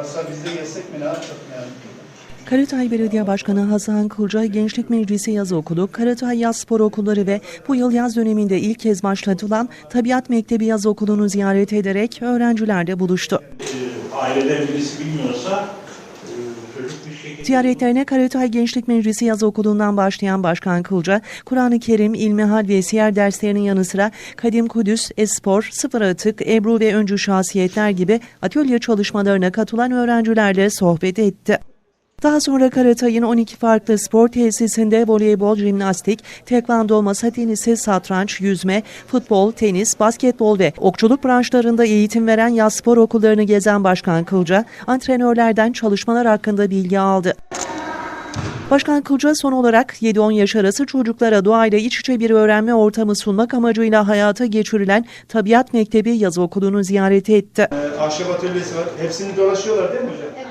Aslında biz de gelsek mi ne yapacak yani? Karatay Belediye Başkanı Hasan Kılca Gençlik Meclisi Yaz Okulu, Karatay Yaz Spor Okulları ve bu yıl yaz döneminde ilk kez başlatılan Tabiat Mektebi Yaz Okulu'nu ziyaret ederek öğrencilerle buluştu. e, aileden birisi bilmiyorsa e, çocuk bir şekilde Ziyaretlerine Karatay Gençlik Meclisi Yaz Okulu'ndan başlayan Başkan Kılca, Kur'an-ı Kerim, İlmihal ve Siyer derslerinin yanı sıra Kadim Kudüs, Espor, Sıfır Atık, Ebru ve Öncü Şahsiyetler gibi atölye çalışmalarına katılan öğrencilerle sohbet etti. Daha sonra Karatay'ın 12 farklı spor tesisinde voleybol, jimnastik, tekvando, masa tenisi, satranç, yüzme, futbol, tenis, basketbol ve okçuluk branşlarında eğitim veren yaz spor okullarını gezen Başkan Kılca, antrenörlerden çalışmalar hakkında bilgi aldı. Başkan Kılca son olarak 7-10 yaş arası çocuklara doğayla iç içe bir öğrenme ortamı sunmak amacıyla hayata geçirilen Tabiat Mektebi Yaz Okulu'nu ziyaret etti. Ee, ahşap atölyesi var. Hepsini dolaşıyorlar değil mi hocam?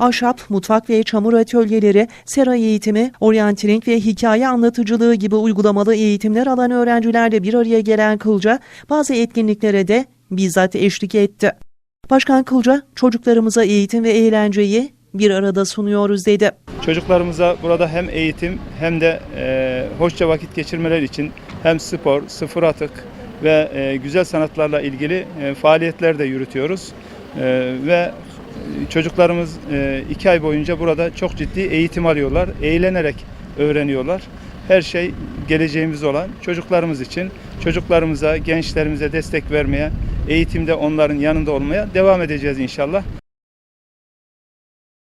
Ahşap, mutfak ve çamur atölyeleri, sera eğitimi, oryantiling ve hikaye anlatıcılığı gibi uygulamalı eğitimler alan öğrencilerle bir araya gelen Kılca, bazı etkinliklere de bizzat eşlik etti. Başkan Kılca, çocuklarımıza eğitim ve eğlenceyi bir arada sunuyoruz dedi. Çocuklarımıza burada hem eğitim hem de e, hoşça vakit geçirmeler için hem spor, sıfır atık ve e, güzel sanatlarla ilgili e, faaliyetler de yürütüyoruz. E, ve çocuklarımız e, iki ay boyunca burada çok ciddi eğitim alıyorlar. Eğlenerek öğreniyorlar. Her şey geleceğimiz olan çocuklarımız için çocuklarımıza, gençlerimize destek vermeye, eğitimde onların yanında olmaya devam edeceğiz inşallah.